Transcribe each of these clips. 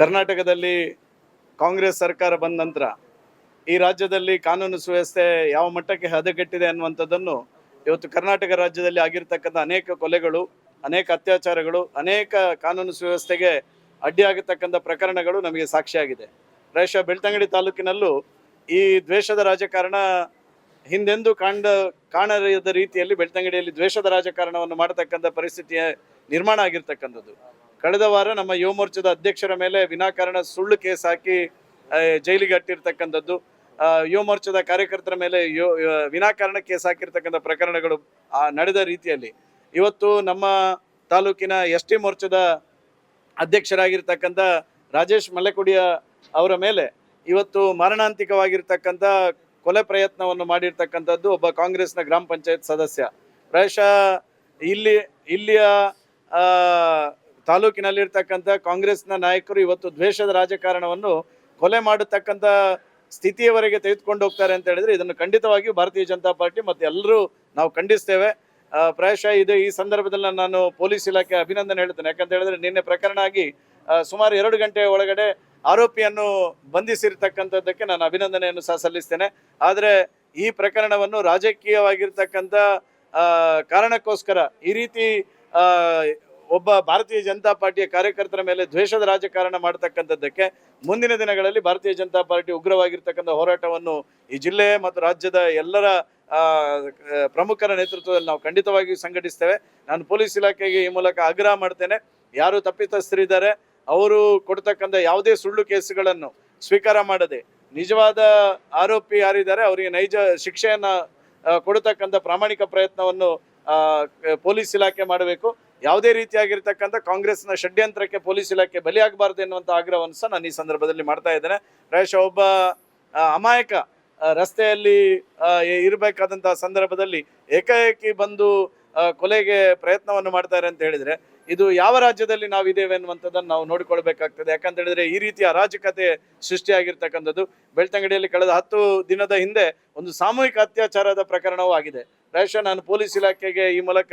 ಕರ್ನಾಟಕದಲ್ಲಿ ಕಾಂಗ್ರೆಸ್ ಸರ್ಕಾರ ಬಂದ ನಂತರ ಈ ರಾಜ್ಯದಲ್ಲಿ ಕಾನೂನು ಸುವ್ಯವಸ್ಥೆ ಯಾವ ಮಟ್ಟಕ್ಕೆ ಹದಗೆಟ್ಟಿದೆ ಅನ್ನುವಂಥದ್ದನ್ನು ಇವತ್ತು ಕರ್ನಾಟಕ ರಾಜ್ಯದಲ್ಲಿ ಆಗಿರ್ತಕ್ಕಂಥ ಅನೇಕ ಕೊಲೆಗಳು, ಅನೇಕ ಅತ್ಯಾಚಾರಗಳು, ಅನೇಕ ಕಾನೂನು ಸುವ್ಯವಸ್ಥೆಗೆ ಅಡ್ಡಿಯಾಗತಕ್ಕಂಥ ಪ್ರಕರಣಗಳು ನಮಗೆ ಸಾಕ್ಷಿಯಾಗಿದೆ. ಪ್ರಾಯಶಃ ಬೆಳ್ತಂಗಡಿ ತಾಲೂಕಿನಲ್ಲೂ ಈ ದ್ವೇಷದ ರಾಜಕಾರಣ ಹಿಂದೆಂದೂ ಕಾಂಡ ಕಾಣದ ರೀತಿಯಲ್ಲಿ ಬೆಳ್ತಂಗಡಿಯಲ್ಲಿ ದ್ವೇಷದ ರಾಜಕಾರಣವನ್ನು ಮಾಡತಕ್ಕಂಥ ಪರಿಸ್ಥಿತಿಯ ನಿರ್ಮಾಣ ಆಗಿರ್ತಕ್ಕಂಥದ್ದು. ಕಳೆದ ವಾರ ನಮ್ಮ ಯುವ ಮೋರ್ಚಾದ ಅಧ್ಯಕ್ಷರ ಮೇಲೆ ವಿನಾಕಾರಣ ಸುಳ್ಳು ಕೇಸ್ ಹಾಕಿ ಜೈಲಿಗೆ ಅಟ್ಟಿರ್ತಕ್ಕಂಥದ್ದು. ಯುವ ಮೋರ್ಚಾದ ಕಾರ್ಯಕರ್ತರ ಮೇಲೆ ಯೋ ವಿನಾಕಾರಣ ಕೇಸ್ ಹಾಕಿರ್ತಕ್ಕಂಥ ಪ್ರಕರಣಗಳು ನಡೆದ ರೀತಿಯಲ್ಲಿ. ಇವತ್ತು ನಮ್ಮ ತಾಲೂಕಿನ ಎಸ್ ಟಿ ಮೋರ್ಚಾದ ಅಧ್ಯಕ್ಷರಾಗಿರ್ತಕ್ಕಂಥ ರಾಜೇಶ್ ಮಲೆಕುಡಿಯ ಅವರ ಮೇಲೆ ಇವತ್ತು ಮಾರಣಾಂತಿಕವಾಗಿರ್ತಕ್ಕಂಥ ಕೊಲೆ ಪ್ರಯತ್ನವನ್ನು ಮಾಡಿರ್ತಕ್ಕಂಥದ್ದು ಒಬ್ಬ ಕಾಂಗ್ರೆಸ್ನ ಗ್ರಾಮ ಪಂಚಾಯತ್ ಸದಸ್ಯ. ಪ್ರಾಯಶಃ ಇಲ್ಲಿ, ಇಲ್ಲಿಯ ತಾಲೂಕಿನಲ್ಲಿರ್ತಕ್ಕಂಥ ಕಾಂಗ್ರೆಸ್ನ ನಾಯಕರು ಇವತ್ತು ದ್ವೇಷದ ರಾಜಕಾರಣವನ್ನು ಕೊಲೆ ಮಾಡತಕ್ಕಂಥ ಸ್ಥಿತಿಯವರೆಗೆ ತೆಗೆದುಕೊಂಡು ಹೋಗ್ತಾರೆ ಅಂತ ಹೇಳಿದ್ರೆ ಇದನ್ನು ಖಂಡಿತವಾಗಿಯೂ ಭಾರತೀಯ ಜನತಾ ಪಾರ್ಟಿ ಮತ್ತು ಎಲ್ಲರೂ ನಾವು ಖಂಡಿಸ್ತೇವೆ. ಪ್ರಾಯಶಃ ಇದು ಈ ಸಂದರ್ಭದಲ್ಲಿ ನಾನು ಪೊಲೀಸ್ ಇಲಾಖೆ ಅಭಿನಂದನೆ ಹೇಳ್ತೇನೆ. ಯಾಕಂತ ಹೇಳಿದ್ರೆ ನಿನ್ನೆ ಪ್ರಕರಣ ಆಗಿ ಸುಮಾರು ಎರಡು ಗಂಟೆ ಒಳಗಡೆ ಆರೋಪಿಯನ್ನು ಬಂಧಿಸಿರ್ತಕ್ಕಂಥದ್ದಕ್ಕೆ ನಾನು ಅಭಿನಂದನೆಯನ್ನು ಸಹ ಸಲ್ಲಿಸ್ತೇನೆ. ಆದರೆ ಈ ಪ್ರಕರಣವನ್ನು ರಾಜಕೀಯವಾಗಿರ್ತಕ್ಕಂಥ ಕಾರಣಕ್ಕೋಸ್ಕರ ಈ ರೀತಿ ಒಬ್ಬ ಭಾರತೀಯ ಜನತಾ ಪಾರ್ಟಿಯ ಕಾರ್ಯಕರ್ತರ ಮೇಲೆ ದ್ವೇಷದ ರಾಜಕಾರಣ ಮಾಡತಕ್ಕಂಥದ್ದಕ್ಕೆ ಮುಂದಿನ ದಿನಗಳಲ್ಲಿ ಭಾರತೀಯ ಜನತಾ ಪಾರ್ಟಿ ಉಗ್ರವಾಗಿರ್ತಕ್ಕಂಥ ಹೋರಾಟವನ್ನು ಈ ಜಿಲ್ಲೆ ಮತ್ತು ರಾಜ್ಯದ ಎಲ್ಲರ ಪ್ರಮುಖರ ನೇತೃತ್ವದಲ್ಲಿ ನಾವು ಖಂಡಿತವಾಗಿ ಸಂಘಟಿಸ್ತೇವೆ. ನಾನು ಪೊಲೀಸ್ ಇಲಾಖೆಗೆ ಈ ಮೂಲಕ ಆಗ್ರಹ ಮಾಡ್ತೇನೆ. ಯಾರು ತಪ್ಪಿತಸ್ಥರಿದ್ದಾರೆ ಅವರು ಕೊಡ್ತಕ್ಕಂಥ ಯಾವುದೇ ಸುಳ್ಳು ಕೇಸುಗಳನ್ನು ಸ್ವೀಕಾರ ಮಾಡದೆ, ನಿಜವಾದ ಆರೋಪಿ ಯಾರಿದ್ದಾರೆ, ಅವರಿಗೆ ನೈಜ ಶಿಕ್ಷೆಯನ್ನು ಕೊಡತಕ್ಕಂಥ ಪ್ರಾಮಾಣಿಕ ಪ್ರಯತ್ನವನ್ನು ಪೊಲೀಸ್ ಇಲಾಖೆ ಮಾಡಬೇಕು. ಯಾವುದೇ ರೀತಿಯಾಗಿರ್ತಕ್ಕಂಥ ಕಾಂಗ್ರೆಸ್ನ ಷಡ್ಯಂತ್ರಕ್ಕೆ, ಪೊಲೀಸ್ ಇಲಾಖೆ ಬಲಿಯಾಗಬಾರ್ದು ಎನ್ನುವಂಥ ಆಗ್ರಹವನ್ನು ಸಹ ನಾನು ಈ ಸಂದರ್ಭದಲ್ಲಿ ಮಾಡ್ತಾ ಇದ್ದೇನೆ. ಪ್ರಾಯಶಃ ಒಬ್ಬ ಅಮಾಯಕ ರಸ್ತೆಯಲ್ಲಿ ಇರಬೇಕಾದಂತಹ ಸಂದರ್ಭದಲ್ಲಿ ಏಕಾಏಕಿ ಬಂದು ಕೊಲೆಗೆ ಪ್ರಯತ್ನವನ್ನು ಮಾಡ್ತಾರೆ ಅಂತ ಹೇಳಿದ್ರೆ, ಇದು ಯಾವ ರಾಜ್ಯದಲ್ಲಿ ನಾವು ಇದ್ದೇವೆ ಅನ್ನುವಂಥದ್ದನ್ನು ನಾವು ನೋಡಿಕೊಳ್ಬೇಕಾಗ್ತದೆ ಯಾಕಂತ ಹೇಳಿದ್ರೆ ಈ ರೀತಿಯ ಅರಾಜಕತೆ ಸೃಷ್ಟಿಯಾಗಿರ್ತಕ್ಕಂಥದ್ದು ಬೆಳ್ತಂಗಡಿಯಲ್ಲಿ ಕಳೆದ ಹತ್ತು ದಿನದ ಹಿಂದೆ ಒಂದು ಸಾಮೂಹಿಕ ಅತ್ಯಾಚಾರದ ಪ್ರಕರಣವೂ ಆಗಿದೆ. ಪ್ರಾಯಶಃ ನಾನು ಪೊಲೀಸ್ ಇಲಾಖೆಗೆ ಈ ಮೂಲಕ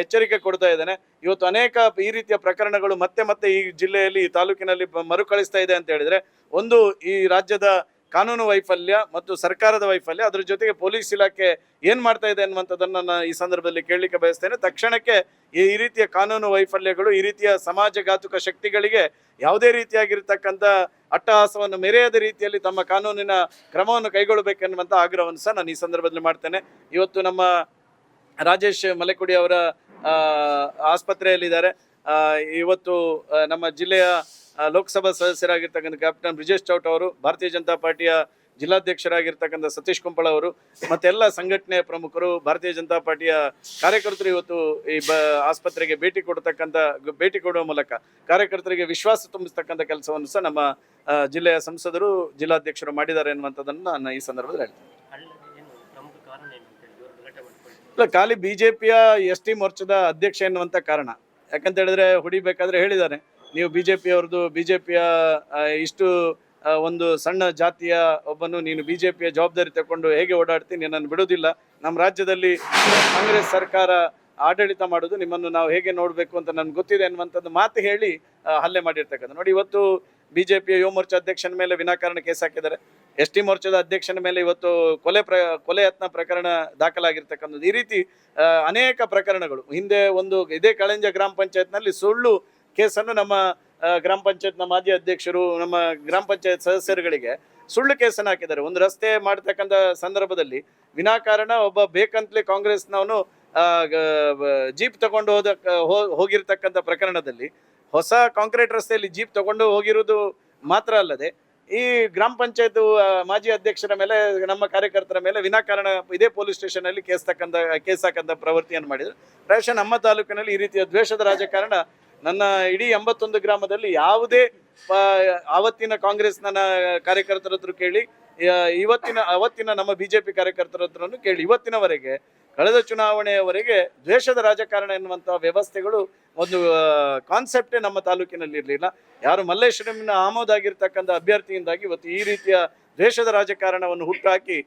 ಎಚ್ಚರಿಕೆ ಕೊಡ್ತಾ ಇದ್ದೇನೆ. ಇವತ್ತು ಅನೇಕ ಈ ರೀತಿಯ ಪ್ರಕರಣಗಳು ಮತ್ತೆ ಮತ್ತೆ ಈ ಜಿಲ್ಲೆಯಲ್ಲಿ, ಈ ತಾಲೂಕಿನಲ್ಲಿ ಮರುಕಳಿಸ್ತಾ ಇದೆ ಅಂತ ಹೇಳಿದ್ರೆ, ಒಂದು ಈ ರಾಜ್ಯದ ಕಾನೂನು ವೈಫಲ್ಯ ಮತ್ತು ಸರ್ಕಾರದ ವೈಫಲ್ಯ, ಅದ್ರ ಜೊತೆಗೆ ಪೊಲೀಸ್ ಇಲಾಖೆ ಏನ್ ಮಾಡ್ತಾ ಇದೆ ಅನ್ನುವಂಥದ್ದನ್ನ ನಾನು ಈ ಸಂದರ್ಭದಲ್ಲಿ ಕೇಳಲಿಕ್ಕೆ ಬಯಸ್ತೇನೆ. ತಕ್ಷಣಕ್ಕೆ ಈ ರೀತಿಯ ಕಾನೂನು ವೈಫಲ್ಯಗಳು, ಈ ರೀತಿಯ ಸಮಾಜಘಾತುಕ ಶಕ್ತಿಗಳಿಗೆ ಯಾವುದೇ ರೀತಿಯಾಗಿರ್ತಕ್ಕಂಥ ಅಟ್ಟಹಾಸವನ್ನು ಮೆರೆಯದ ರೀತಿಯಲ್ಲಿ ತಮ್ಮ ಕಾನೂನಿನ ಕ್ರಮವನ್ನು ಕೈಗೊಳ್ಳಬೇಕೆನ್ನುವಂಥ ಆಗ್ರಹವನ್ನು ಸಹ ನಾನು ಈ ಸಂದರ್ಭದಲ್ಲಿ ಮಾಡ್ತೇನೆ. ಇವತ್ತು ನಮ್ಮ ರಾಜೇಶ್ ಮಲೆಕುಡಿ ಅವರ ಆಸ್ಪತ್ರೆಯಲ್ಲಿದ್ದಾರೆ. ಇವತ್ತು ನಮ್ಮ ಜಿಲ್ಲೆಯ ಲೋಕಸಭಾ ಸದಸ್ಯರಾಗಿರ್ತಕ್ಕಂಥ ಕ್ಯಾಪ್ಟನ್ ಬ್ರಿಜೇಶ್ ಚೌಟ್ ಅವರು, ಭಾರತೀಯ ಜನತಾ ಪಾರ್ಟಿಯ ಜಿಲ್ಲಾಧ್ಯಕ್ಷರಾಗಿರ್ತಕ್ಕಂಥ ಸತೀಶ್ ಕುಂಪಳ ಅವರು ಮತ್ತೆಲ್ಲ ಸಂಘಟನೆಯ ಪ್ರಮುಖರು, ಭಾರತೀಯ ಜನತಾ ಪಾರ್ಟಿಯ ಕಾರ್ಯಕರ್ತರು ಇವತ್ತು ಈ ಬ, ಆಸ್ಪತ್ರೆಗೆ ಭೇಟಿ ಕೊಡ್ತಕ್ಕಂಥ, ಭೇಟಿ ಕೊಡುವ ಮೂಲಕ ಕಾರ್ಯಕರ್ತರಿಗೆ ವಿಶ್ವಾಸ ತುಂಬಿಸ್ತಕ್ಕಂಥ ಕೆಲಸವನ್ನು ಸಹ ನಮ್ಮ ಜಿಲ್ಲೆಯ ಸಂಸದರು, ಜಿಲ್ಲಾಧ್ಯಕ್ಷರು ಮಾಡಿದ್ದಾರೆ ಅನ್ನುವಂಥದ್ದನ್ನು ನಾನು ಈ ಸಂದರ್ಭದಲ್ಲಿ ಹೇಳ್ತೇನೆ. ಅಲ್ಲದೆ ಖಾಲಿ ಬಿ ಜೆ ಪಿಯ ಇಲ್ಲ ಎಸ್ ಟಿ ಮೋರ್ಚಾದ ಅಧ್ಯಕ್ಷ ಎನ್ನುವಂಥ ಕಾರಣ. ಯಾಕಂತ ಹೇಳಿದ್ರೆ ಹೊಡಿಬೇಕಾದ್ರೆ ಹೇಳಿದ್ದಾರೆ. ನೀವು ಬಿಜೆಪಿ ಜೆ ಪಿಯ ಇಷ್ಟು ಒಂದು ಸಣ್ಣ ಜಾತಿಯ ಒಬ್ಬನು ನೀನು ಬಿಜೆಪಿಯ ಜವಾಬ್ದಾರಿ ತಗೊಂಡು ಹೇಗೆ ಓಡಾಡ್ತೀನಿ ನನ್ನನ್ನು ಬಿಡೋದಿಲ್ಲ ನಮ್ಮ ರಾಜ್ಯದಲ್ಲಿ ಕಾಂಗ್ರೆಸ್ ಸರ್ಕಾರ ಆಡಳಿತ ಮಾಡೋದು, ನಿಮ್ಮನ್ನು ನಾವು ಹೇಗೆ ನೋಡಬೇಕು ಅಂತ ನನ್ಗೆ ಗೊತ್ತಿದೆ ಅನ್ನುವಂಥದ್ದು ಮಾತು ಹೇಳಿ ಹಲ್ಲೆ ಮಾಡಿರ್ತಕ್ಕಂಥ ನೋಡಿ, ಇವತ್ತು ಬಿಜೆಪಿ ಯುವ ಮೋರ್ಚಾ ಅಧ್ಯಕ್ಷನ ಮೇಲೆ ವಿನಾಕಾರಣ ಕೇಸ್ ಹಾಕಿದ್ದಾರೆ. ಎಸ್ ಟಿ ಮೋರ್ಚಾದ ಅಧ್ಯಕ್ಷನ ಮೇಲೆ ಇವತ್ತು ಕೊಲೆ ಪ್ರ, ಕೊಲೆ ಯತ್ನ ಪ್ರಕರಣ ದಾಖಲಾಗಿರ್ತಕ್ಕಂಥದ್ದು. ಈ ರೀತಿ ಅನೇಕ ಪ್ರಕರಣಗಳು. ಹಿಂದೆ ಒಂದು ಇದೇ ಕಳಂಜ ಗ್ರಾಮ ಪಂಚಾಯತ್ನಲ್ಲಿ ಸುಳ್ಳು ಕೇಸನ್ನು ನಮ್ಮ ಗ್ರಾಮ ಪಂಚಾಯತ್ನ ಮಾಜಿ ಅಧ್ಯಕ್ಷರು, ನಮ್ಮ ಗ್ರಾಮ ಪಂಚಾಯತ್ ಸದಸ್ಯರುಗಳಿಗೆ ಸುಳ್ಳು ಕೇಸನ್ನು ಹಾಕಿದ್ದಾರೆ. ಒಂದು ರಸ್ತೆ ಮಾಡ್ತಕ್ಕಂಥ ಸಂದರ್ಭದಲ್ಲಿ ವಿನಾಕಾರಣ ಒಬ್ಬ ಬೇಕಂತಲೇ ಕಾಂಗ್ರೆಸ್ನವನು ಬ- ಜೀಪ್ ತಗೊಂಡು ಹೋದ ಹೋಗಿರ್ತಕ್ಕಂಥ ಪ್ರಕರಣದಲ್ಲಿ ಹೊಸ ಕಾಂಕ್ರೀಟ್ ರಸ್ತೆಯಲ್ಲಿ ಜೀಪ್ ತಗೊಂಡು ಹೋಗಿರುವುದು ಮಾತ್ರ ಅಲ್ಲದೆ, ಈ ಗ್ರಾಮ ಪಂಚಾಯತ್ ಮಾಜಿ ಅಧ್ಯಕ್ಷರ ಮೇಲೆ, ನಮ್ಮ ಕಾರ್ಯಕರ್ತರ ಮೇಲೆ ವಿನಾಕಾರಣ ಇದೇ ಪೊಲೀಸ್ ಸ್ಟೇಷನ್ ಅಲ್ಲಿ ಕೇಸ್ ತಕ್ಕಂತ, ಕೇಸ್ ಹಾಕಂತ ಪ್ರವೃತ್ತಿಯನ್ನು ಮಾಡಿದ್ರು. ಪ್ರಾಯಶಃ ನಮ್ಮ ತಾಲೂಕಿನಲ್ಲಿ ಈ ರೀತಿಯ ದ್ವೇಷದ ರಾಜಕಾರಣ ನನ್ನ ಇಡೀ ಎಂಬತ್ತೊಂದು ಗ್ರಾಮದಲ್ಲಿ ಯಾವುದೇ ಆವತ್ತಿನ ಕಾಂಗ್ರೆಸ್ನ ನನ್ನ ಕಾರ್ಯಕರ್ತರ ಹತ್ರ ಕೇಳಿ ಇವತ್ತಿನ, ಅವತ್ತಿನ ನಮ್ಮ ಬಿಜೆಪಿ ಕಾರ್ಯಕರ್ತರ ಹತ್ರನೂ ಕೇಳಿ, ಇವತ್ತಿನವರೆಗೆ ಕಳೆದ ಚುನಾವಣೆಯವರೆಗೆ ದ್ವೇಷದ ರಾಜಕಾರಣ ಎನ್ನುವಂಥ ವ್ಯವಸ್ಥೆಗಳು ಒಂದು ಕಾನ್ಸೆಪ್ಟೇ ನಮ್ಮ ತಾಲೂಕಿನಲ್ಲಿ ಇರಲಿಲ್ಲ. ಯಾರು ಮಲ್ಲೇಶ್ವರಂನ ಆಮೋದಾಗಿರ್ತಕ್ಕಂಥ ಅಭ್ಯರ್ಥಿಯಿಂದಾಗಿ ಇವತ್ತು ಈ ರೀತಿಯ ದ್ವೇಷದ ರಾಜಕಾರಣವನ್ನು ಹುಟ್ಟುಹಾಕಿ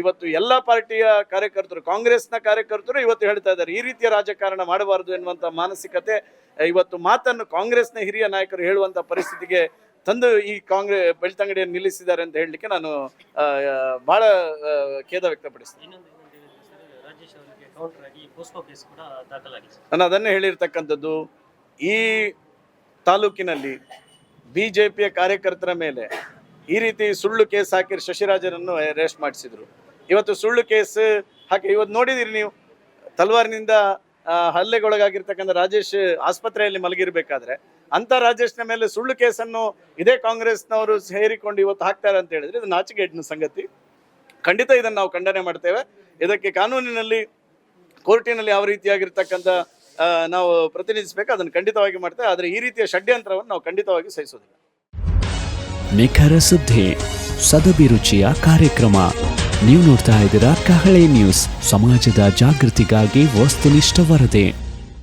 ಇವತ್ತು ಎಲ್ಲ ಪಾರ್ಟಿಯ ಕಾರ್ಯಕರ್ತರು, ಕಾಂಗ್ರೆಸ್ನ ಕಾರ್ಯಕರ್ತರು ಇವತ್ತು ಹೇಳ್ತಾ ಇದ್ದಾರೆ, ಈ ರೀತಿಯ ರಾಜಕಾರಣ ಮಾಡಬಾರದು ಎನ್ನುವಂಥ ಮಾನಸಿಕತೆ ಇವತ್ತು ಮಾತನ್ನು ಕಾಂಗ್ರೆಸ್ನ ಹಿರಿಯ ನಾಯಕರು ಹೇಳುವಂಥ ಪರಿಸ್ಥಿತಿಗೆ ತಂದು ಈ ಕಾಂಗ್ರೆಸ್ ಬೆಳ್ತಂಗಡಿಯನ್ನು ನಿಲ್ಲಿಸಿದ್ದಾರೆ ಅಂತ ಹೇಳಲಿಕ್ಕೆ ನಾನು ಬಹಳ ಖೇದ ವ್ಯಕ್ತಪಡಿಸ್ತೇನೆ. ನಾನು ಅದನ್ನೇ ಹೇಳಿರ್ತಕ್ಕಂಥದ್ದು, ಈ ತಾಲೂಕಿನಲ್ಲಿ ಬಿ ಜೆ ಪಿಯ ಕಾರ್ಯಕರ್ತರ ಮೇಲೆ ಈ ರೀತಿ ಸುಳ್ಳು ಕೇಸ್ ಹಾಕಿ ಶಶಿರಾಜರನ್ನು ಅರೆಸ್ಟ್ ಮಾಡಿಸಿದ್ರು. ಇವತ್ತು ಸುಳ್ಳು ಕೇಸ್ ಹಾಕಿ, ಇವತ್ತು ನೋಡಿದಿರಿ ನೀವು, ತಲ್ವಾರ್ನಿಂದ ಹಲ್ಲೆಗೊಳಗಾಗಿರ್ತಕ್ಕಂಥ ರಾಜೇಶ್ ಆಸ್ಪತ್ರೆಯಲ್ಲಿ ಮಲಗಿರ್ಬೇಕಾದ್ರೆ ಅಂತ ರಾಜೇಶ್ನ ಮೇಲೆ ಸುಳ್ಳು ಕೇಸನ್ನು ಇದೇ ಕಾಂಗ್ರೆಸ್ನವರು ಸೇರಿಕೊಂಡು ಇವತ್ತು ಹಾಕ್ತಾರೆ ಅಂತ ಹೇಳಿದ್ರೆ ಇದು ನಾಚಿಕೆಗೇಡಿನ ಸಂಗತಿ. ಖಂಡಿತ ಇದನ್ನು ನಾವು ಖಂಡನೆ ಮಾಡ್ತೇವೆ. ಇದಕ್ಕೆ ಕಾನೂನಿನಲ್ಲಿ ಕೋರ್ಟಿನಲ್ಲಿ ಯಾವ ರೀತಿಯಾಗಿರ್ತಕ್ಕಂಥ ನಾವು ಪ್ರತಿನಿಧಿಸಬೇಕು, ಅದನ್ನು ಖಂಡಿತವಾಗಿ ಮಾಡ್ತೇವೆ. ಆದರೆ ಈ ರೀತಿಯ ಷಡ್ಯಂತ್ರವನ್ನು ನಾವು ಖಂಡಿತವಾಗಿ ಸಹಿಸೋದಿಲ್ಲ ನಿಖರ ಸುದ್ದಿ ಸದಭಿರುಚಿಯ ಕಾರ್ಯಕ್ರಮ. ನೀವು ನೋಡ್ತಾ ಇದ್ದೀರಾ ಕಹಳೆ ನ್ಯೂಸ್. ಸಮಾಜದ ಜಾಗೃತಿಗಾಗಿ ವಸ್ತುನಿಷ್ಠ ವರದಿ.